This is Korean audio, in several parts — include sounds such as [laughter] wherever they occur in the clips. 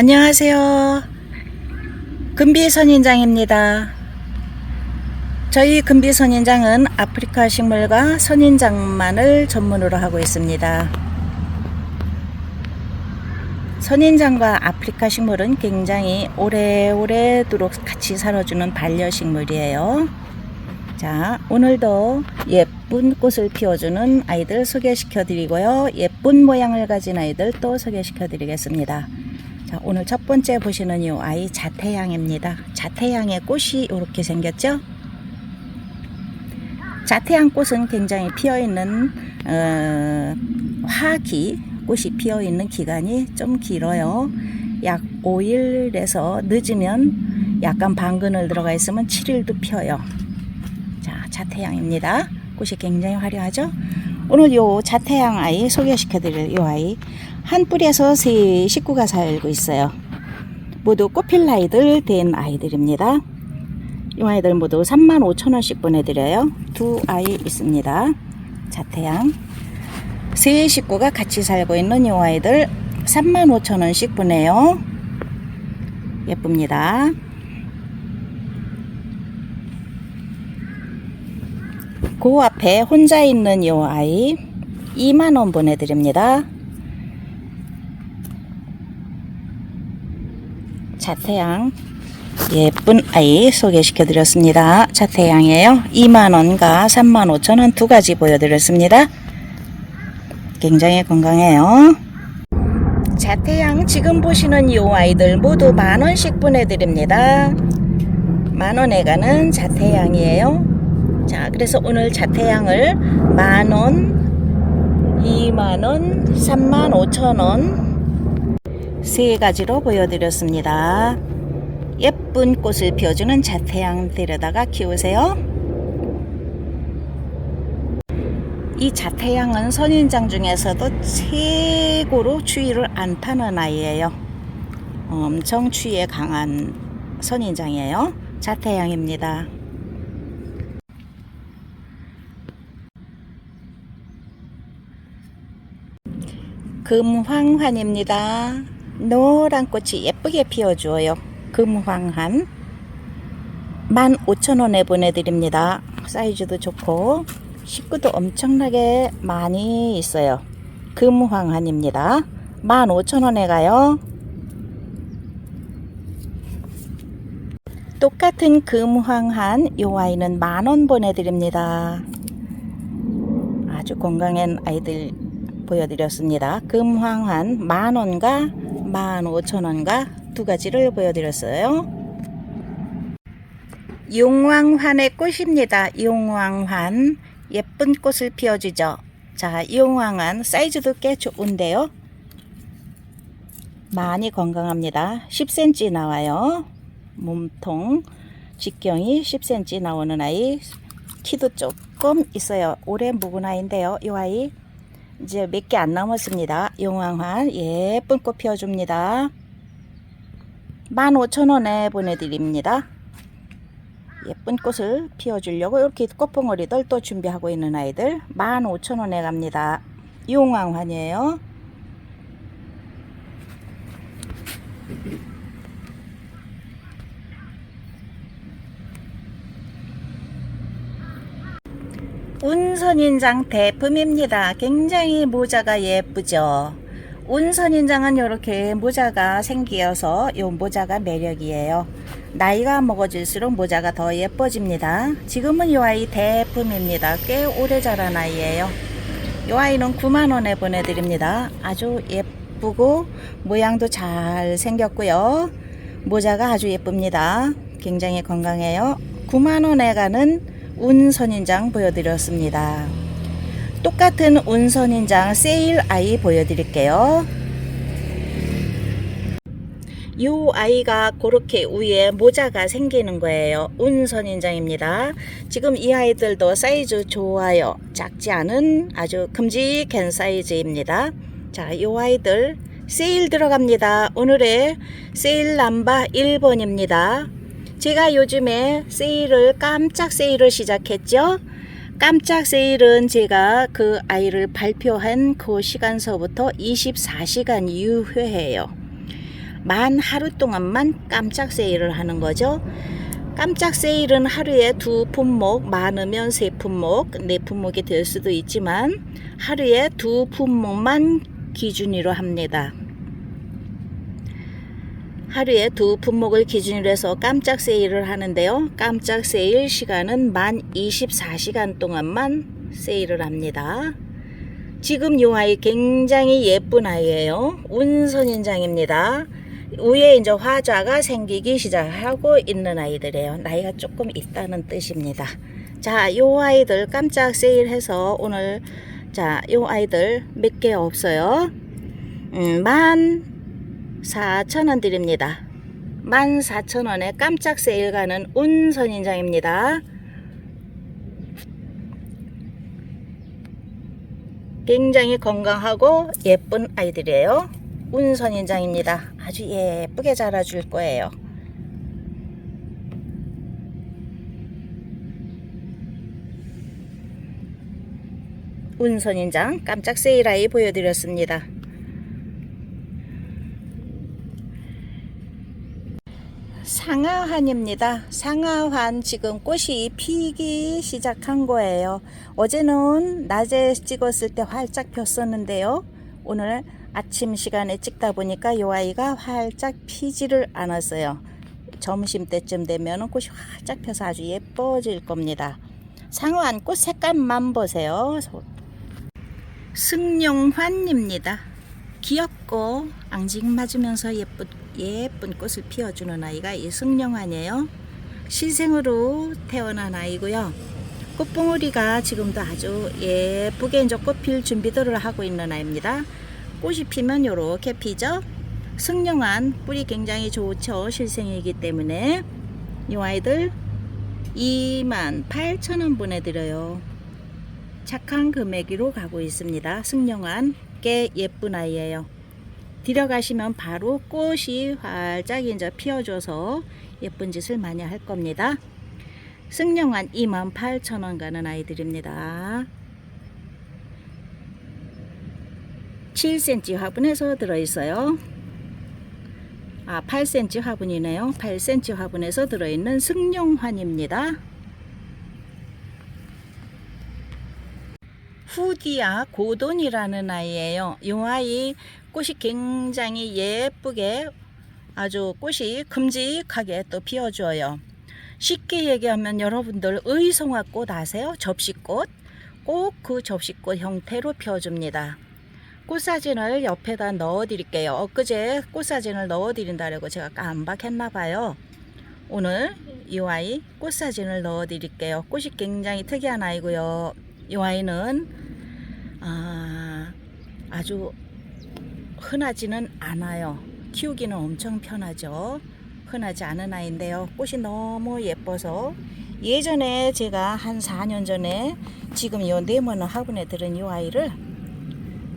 안녕하세요. 금비 선인장입니다. 저희 금비 선인장은 아프리카 식물과 선인장만을 전문으로 하고 있습니다. 선인장과 아프리카 식물은 굉장히 오래오래도록 같이 살아주는 반려식물이에요. 자, 오늘도 예쁜 꽃을 피워주는 아이들 소개시켜 드리고요. 예쁜 모양을 가진 아이들 또 소개시켜 드리겠습니다. 자, 오늘 첫 번째 보시는 이 아이 자태양입니다. 자태양의 꽃이 이렇게 생겼죠? 자태양 꽃은 굉장히 피어 있는 어, 화기 꽃이 피어 있는 기간이 좀 길어요. 약 5일에서 늦으면 약간 방근을 들어가 있으면 7일도 피어요. 자, 자태양입니다. 꽃이 굉장히 화려하죠? 오늘 요 자태양 아이 소개시켜 드릴 요 아이 한 뿌리에서 세 식구가 살고 있어요. 모두 꽃필 나이들 된 아이들입니다. 이 아이들 모두 35,000원씩 보내드려요. 두 아이 있습니다. 자태양. 세 식구가 같이 살고 있는 이 아이들 35,000원씩 보내요. 예쁩니다. 그 앞에 혼자 있는 이 아이 2만원 보내드립니다. 자태양 예쁜 아이 소개시켜 드렸습니다. 자태양이에요. 2만원과 3만 5천원 두 가지 보여드렸습니다. 굉장히 건강해요. 자태양 지금 보시는 이 아이들 모두 만원씩 보내드립니다. 만원에 가는 자태양이에요. 자, 그래서 오늘 자태양을 만원, 2만원, 3만 5천원 세 가지로 보여드렸습니다. 예쁜 꽃을 피워주는 자태양 데려다가 키우세요. 이 자태양은 선인장 중에서도 최고로 추위를 안 타는 아이예요. 엄청 추위에 강한 선인장이에요. 자태양입니다. 금황환입니다. 노란 꽃이 예쁘게 피어주어요. 금황한 15,000원에 보내드립니다. 사이즈도 좋고 식구도 엄청나게 많이 있어요. 금황한입니다. 15,000원에 가요. 똑같은 금황한 요 아이는 만원 보내드립니다. 아주 건강한 아이들 보여드렸습니다. 금황한 만원과 15,000원과 두 가지를 보여드렸어요. 용왕환의 꽃입니다. 용왕환 예쁜 꽃을 피워주죠. 자, 용왕환 사이즈도 꽤 좋은데요. 많이 건강합니다. 10cm 나와요. 몸통 직경이 10cm 나오는 아이 키도 조금 있어요. 오래 묵은 아이인데요. 이 아이 이제 몇 개 안 남았습니다. 용왕환 예쁜 꽃 피워줍니다. 15,000원에 보내드립니다. 예쁜 꽃을 피워주려고 이렇게 꽃봉오리들 또 준비하고 있는 아이들 15,000원에 갑니다. 용왕환이에요. 운선인장 대품입니다. 굉장히 모자가 예쁘죠. 운선인장은 이렇게 모자가 생기어서 이 모자가 매력이에요. 나이가 먹어질수록 모자가 더 예뻐집니다. 지금은 이 아이 대품입니다. 꽤 오래 자란 아이예요. 이 아이는 9만원에 보내드립니다. 아주 예쁘고 모양도 잘 생겼고요. 모자가 아주 예쁩니다. 굉장히 건강해요. 9만원에 가는 운선인장 보여드렸습니다. 똑같은 운선인장 세일 아이 보여드릴게요. 이 아이가 그렇게 위에 모자가 생기는 거예요. 운선인장입니다. 지금 이 아이들도 사이즈 좋아요. 작지 않은 아주 큼직한 사이즈입니다. 자, 이 아이들 세일 들어갑니다. 오늘의 세일 남바 1번입니다. 제가 요즘에 세일을 깜짝 세일을 시작했죠. 깜짝 세일은 제가 그 아이를 발표한 그 시간서부터 24시간 유효해요. 만 하루 동안만 깜짝 세일을 하는 거죠. 깜짝 세일은 하루에 두 품목, 많으면 세 품목, 네 품목이 될 수도 있지만 하루에 두 품목만 기준으로 합니다. 하루에 두 품목을 기준으로 해서 깜짝 세일을 하는데요. 깜짝 세일 시간은 만 24시간 동안만 세일을 합니다. 지금 이 아이 굉장히 예쁜 아이예요. 운선인장입니다. 위에 이제 화자가 생기기 시작하고 있는 아이들이에요. 나이가 조금 있다는 뜻입니다. 자, 요 아이들 깜짝 세일해서 오늘 자, 요 아이들 몇 개 없어요. 음, 만 4,000원 드립니다. 14,000원에 깜짝 세일 가는 운선인장입니다. 굉장히 건강하고 예쁜 아이들이에요. 운선인장입니다. 아주 예쁘게 자라줄 거예요. 운선인장 깜짝 세일 아이 보여드렸습니다. 상하환입니다. 상하환 지금 꽃이 피기 시작한 거예요. 어제는 낮에 찍었을 때 활짝 폈었는데요. 오늘 아침 시간에 찍다 보니까 이 아이가 활짝 피지를 않았어요. 점심 때쯤 되면 꽃이 활짝 펴서 아주 예뻐질 겁니다. 상하환 꽃 색깔만 보세요. 승용환입니다. 귀엽고 앙증맞으면서 예쁜 예쁜 꽃을 피워주는 아이가 이 승용환이에요. 시생으로 태어난 아이고요. 꽃봉오리가 지금도 아주 예쁘게 이제 꽃필 준비들을 하고 있는 아이입니다. 꽃이 피면 요렇게 피죠. 승용환 뿌리 굉장히 좋죠. 실생이기 때문에 이 아이들 2만 8천 원 보내드려요. 착한 금액으로 가고 있습니다. 승용 환꽤 예쁜 아이예요. 들어가시면 바로 꽃이 활짝 이제 피어줘서 예쁜 짓을 많이 할 겁니다. 승용한 28,000원 가는 아이들입니다. 7cm 화분에서 들어있어요. 아, 8cm 화분이네요. 8cm 화분에서 들어있는 승용환입니다. 후디아 고돈이라는 아이예요. 이 아이 꽃이 굉장히 예쁘게 아주 꽃이 큼직하게 또 피어줘요. 쉽게 얘기하면 여러분들 의성화꽃 아세요? 접시꽃. 꼭 그 접시꽃 형태로 펴줍니다. 꽃사진을 옆에다 넣어 드릴게요. 엊그제 꽃사진을 넣어 드린다고 제가 깜박했나 봐요. 오늘 이 아이 꽃사진을 넣어 드릴게요. 꽃이 굉장히 특이한 아이고요. 이 아이는 아, 아주 흔하지는 않아요. 키우기는 엄청 편하죠. 흔하지 않은 아이인데요. 꽃이 너무 예뻐서 예전에 제가 한 4년 전에 지금 요 네모는 화분에 들은 이 아이를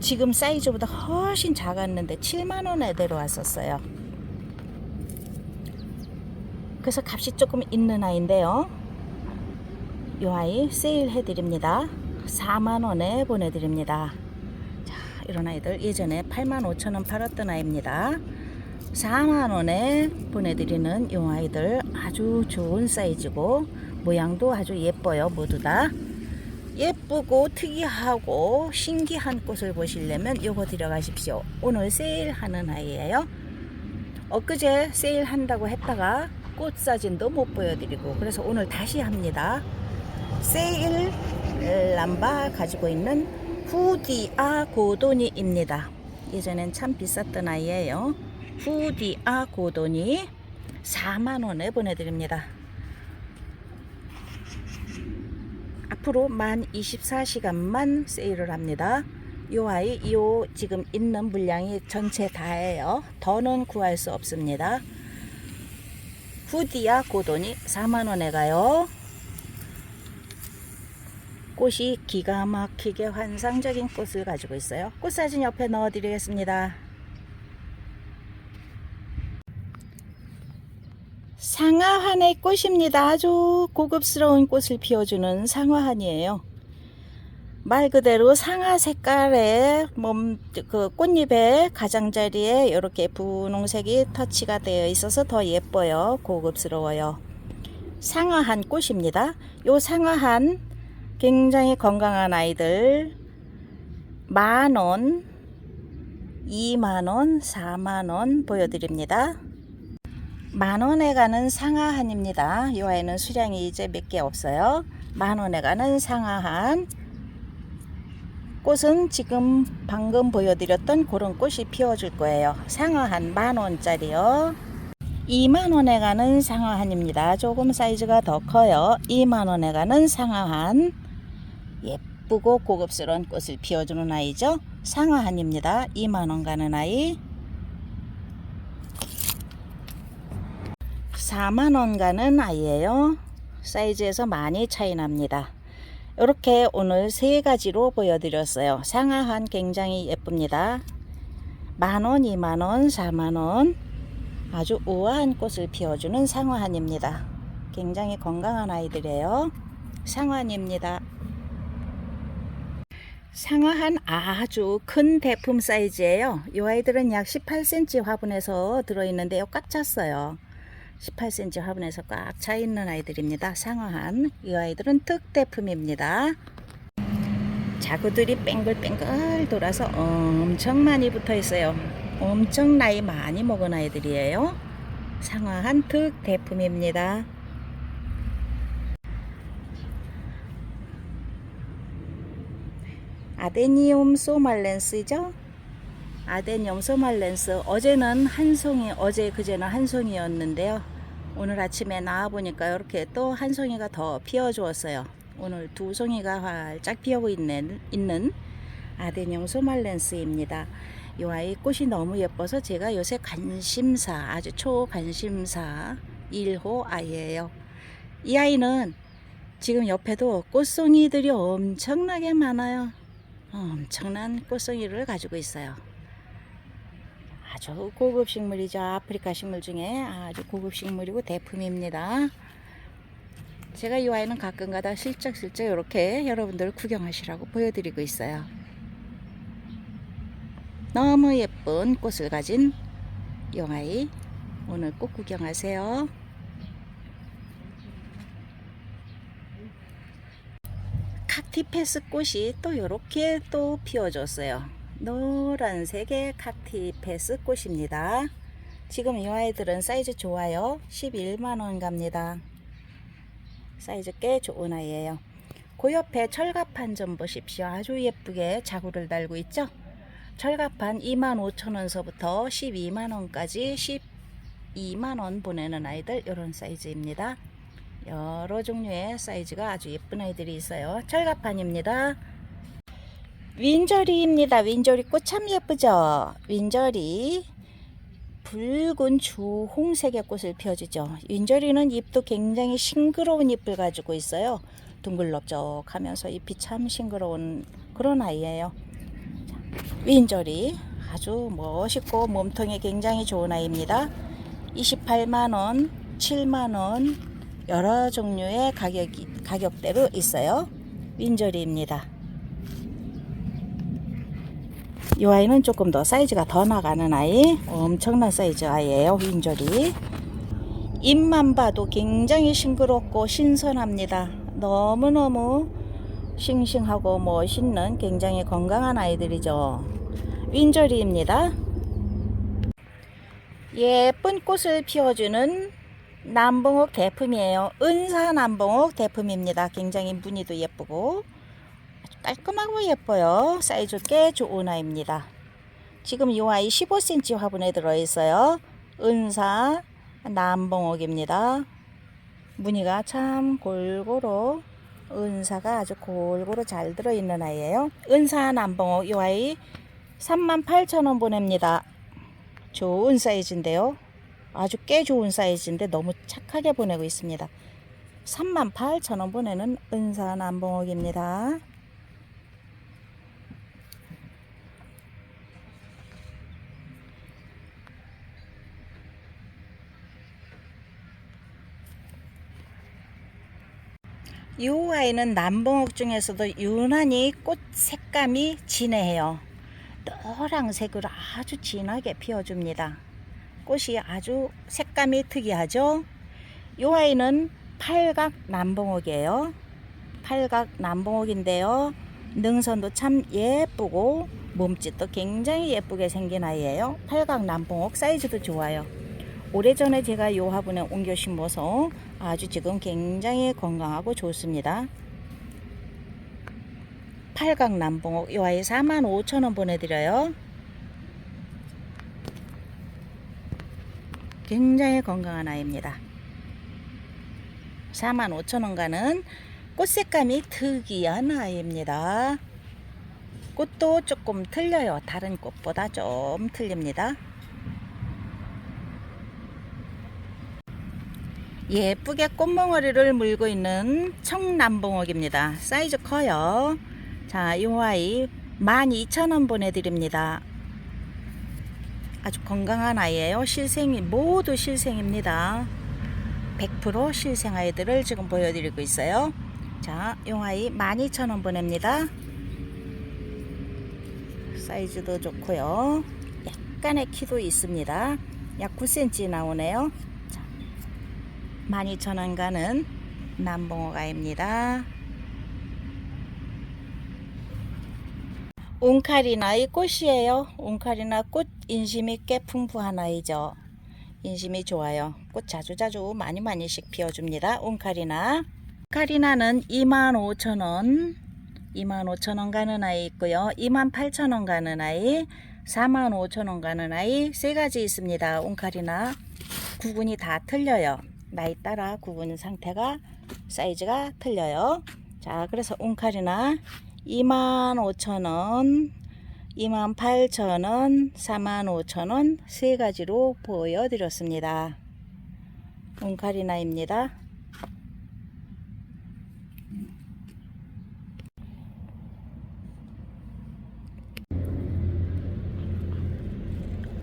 지금 사이즈보다 훨씬 작았는데 7만 원에 데려왔었어요. 그래서 값이 조금 있는 아이인데요. 이 아이 세일 해 드립니다. 4만 원에 보내드립니다. 자, 이런 아이들 예전에 8만 5천 원 팔았던 아이입니다. 4만 원에 보내드리는 이 아이들 아주 좋은 사이즈고 모양도 아주 예뻐요 모두 다 예쁘고 특이하고 신기한 꽃을 보시려면 요거 들어가십시오 오늘 세일하는 아이예요 엊그제 세일한다고 했다가 꽃 사진도 못 보여드리고 그래서 오늘 다시 합니다 세일 람바 가지고 있는 후디아 고도니입니다 예전엔 참 비쌌던 아이예요 후디아 고도니 4만원에 보내드립니다 앞으로 만 24시간만 세일을 합니다. 요 아이 요 지금 있는 물량이 전체 다예요. 더는 구할 수 없습니다. 후디아 고돈이 4만원에 가요. 꽃이 기가 막히게 환상적인 꽃을 가지고 있어요. 꽃 사진 옆에 넣어 드리겠습니다. 상하환의 꽃입니다. 아주 고급스러운 꽃을 피워주는 상하환이에요. 말 그대로 상아 색깔의 몸, 그 꽃잎의 가장자리에 이렇게 분홍색이 터치가 되어 있어서 더 예뻐요. 고급스러워요. 상아한 꽃입니다. 요 상아한 굉장히 건강한 아이들 만원, 2만원, 4만원 보여드립니다. 만원에 가는 상아한입니다. 이 아이는 수량이 이제 몇 개 없어요. 만원에 가는 상아한 꽃은 지금 방금 보여드렸던 그런 꽃이 피워줄 거예요. 상어한 만원짜리요. 2만원에 가는 상어한입니다. 조금 사이즈가 더 커요. 2만원에 가는 상어한. 예쁘고 고급스러운 꽃을 피워주는 아이죠. 상어한입니다. 2만원 가는 아이. 4만원 가는 아이예요. 사이즈에서 많이 차이 납니다. 이렇게 오늘 세 가지로 보여드렸어요. 상하한 굉장히 예쁩니다. 만원, 이만원, 사만원 아주 우아한 꽃을 피워주는 상화한입니다. 굉장히 건강한 아이들이에요. 상화입니다. 상화한 아주 큰 대품 사이즈예요. 이 아이들은 약 18cm 화분에서 들어있는데요. 꽉 찼어요. 18cm 화분에서 꽉 차 있는 아이들입니다. 상어한 이 아이들은 특대품입니다. 자구들이 뺑글뺑글 돌아서 엄청 많이 붙어 있어요. 엄청 나이 많이 먹은 아이들이에요. 상어한 특대품입니다. 아데니움 소말렌스죠? 아데니움 소말렌스. 어제는 한 송이 어제 그제는 한 송이였는데요. 오늘 아침에 나와 보니까 이렇게 또 한 송이가 더 피어 주었어요. 오늘 두 송이가 활짝 피어 있는, 있는 아데니움 소말렌스입니다. 이 아이 꽃이 너무 예뻐서 제가 요새 관심사 아주 초관심사 1호 아이예요. 이 아이는 지금 옆에도 꽃송이들이 엄청나게 많아요 엄청난 꽃송이를 가지고 있어요 아주 고급 식물이죠. 아프리카 식물 중에 아주 고급 식물이고 대품입니다. 제가 이 아이는 가끔가다 슬쩍슬쩍 이렇게 여러분들 구경하시라고 보여드리고 있어요. 너무 예쁜 꽃을 가진 이 아이 오늘 꼭 구경하세요. 카티페스 꽃이 또 이렇게 또 피어줬어요. 노란색의 카티페스 꽃입니다. 지금 이 아이들은 사이즈 좋아요. 11만원 갑니다. 사이즈 꽤 좋은 아이예요. 그 옆에 철갑판 좀 보십시오. 아주 예쁘게 자구를 달고 있죠. 철갑판 25,000원서부터 12만원까지 12만원 보내는 아이들 이런 사이즈입니다. 여러 종류의 사이즈가 아주 예쁜 아이들이 있어요. 철갑판입니다. 윈저리입니다. 윈저리 꽃 참 예쁘죠? 윈저리 붉은 주홍색의 꽃을 피워주죠. 윈저리는 잎도 굉장히 싱그러운 잎을 가지고 있어요. 둥글럽적하면서 잎이 참 싱그러운 그런 아이예요. 윈저리 아주 멋있고 몸통이 굉장히 좋은 아이입니다. 28만원, 7만원 여러 종류의 가격이, 가격대로 있어요. 윈저리입니다. 이 아이는 조금 더 사이즈가 더 나가는 아이 엄청난 사이즈 아이예요 윈저리 잎만 봐도 굉장히 싱그럽고 신선합니다 너무너무 싱싱하고 멋있는 굉장히 건강한 아이들이죠 윈저리입니다 예쁜 꽃을 피워주는 남봉옥 대품이에요 은사 남봉옥 대품입니다 굉장히 무늬도 예쁘고 깔끔하고 예뻐요. 사이즈 꽤 좋은 아이입니다. 지금 이 아이 15cm 화분에 들어있어요. 은사 남봉옥입니다. 무늬가 참 골고루 은사가 아주 골고루 잘 들어있는 아이예요. 은사 남봉옥 이 아이 38,000원 보냅니다. 좋은 사이즈인데요. 아주 꽤 좋은 사이즈인데 너무 착하게 보내고 있습니다. 38,000원 보내는 은사 남봉옥입니다. 이 아이는 남봉옥 중에서도 유난히 꽃 색감이 진해요. 노란색으로 아주 진하게 피워줍니다. 꽃이 아주 색감이 특이하죠. 이 아이는 팔각 남봉옥이에요. 팔각 남봉옥인데요. 능선도 참 예쁘고 몸짓도 굉장히 예쁘게 생긴 아이예요. 팔각 남봉옥 사이즈도 좋아요. 오래전에 제가 요 화분에 옮겨 심어서 아주 지금 굉장히 건강하고 좋습니다. 팔각 남봉옥 요 아이 45,000원 보내드려요. 굉장히 건강한 아이입니다. 45,000원 가는 꽃 색감이 특이한 아이입니다. 꽃도 조금 틀려요. 다른 꽃보다 좀 틀립니다. 예쁘게 꽃몽어리를 물고 있는 청남봉옥입니다. 사이즈 커요. 자, 이 아이 12,000원 보내드립니다. 아주 건강한 아이예요. 실생이 모두 실생입니다. 100% 실생 아이들을 지금 보여드리고 있어요. 자, 이 아이 12,000원 보냅니다. 사이즈도 좋고요. 약간의 키도 있습니다. 약 9cm 나오네요. 12,000원 가는 남봉어가입니다. 옹카리나의 꽃이에요. 옹카리나 꽃 인심이 꽤 풍부한 아이죠. 인심이 좋아요. 꽃 자주자주 많이 많이씩 피워줍니다. 옹카리나. 카리나는 25,000원, 25,000원 가는 아이 있고요. 28,000원 가는 아이, 45,000원 가는 아이 세 가지 있습니다. 옹카리나. 구분이 다 틀려요. 나이 따라 구분 상태가 사이즈가 틀려요. 자, 그래서 옹카리나 25,000원, 28,000원, 45,000원 세 가지로 보여드렸습니다. 옹카리나입니다.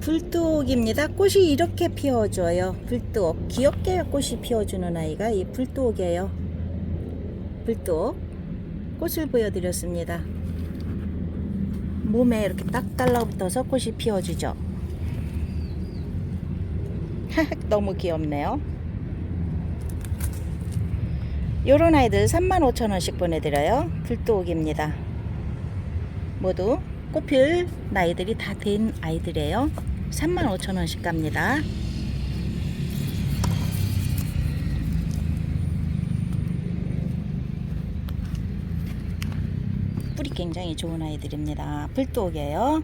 불독입니다. 꽃이 이렇게 피어줘요. 불독. 귀엽게 꽃이 피어주는 아이가 이 불독이에요. 불독. 꽃을 보여드렸습니다. 몸에 이렇게 딱 달라붙어서 꽃이 피어주죠. [laughs] 너무 귀엽네요. 요런 아이들 35,000원씩 보내드려요. 불독입니다. 모두 꽃필 나이들이 다 된 아이들이에요. 35,000원씩 갑니다. 뿌리 굉장히 좋은 아이들입니다. 불독이에요.